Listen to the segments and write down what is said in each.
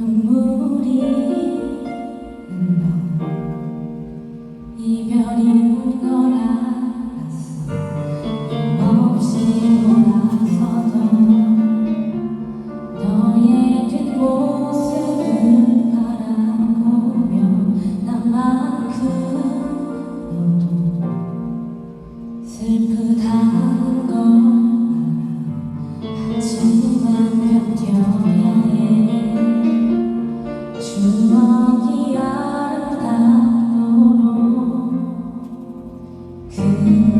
눈물이 흘러 이별이 Hmm.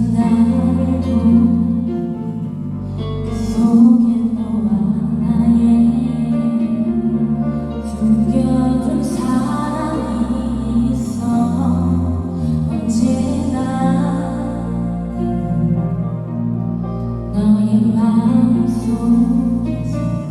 너의 마음 속에서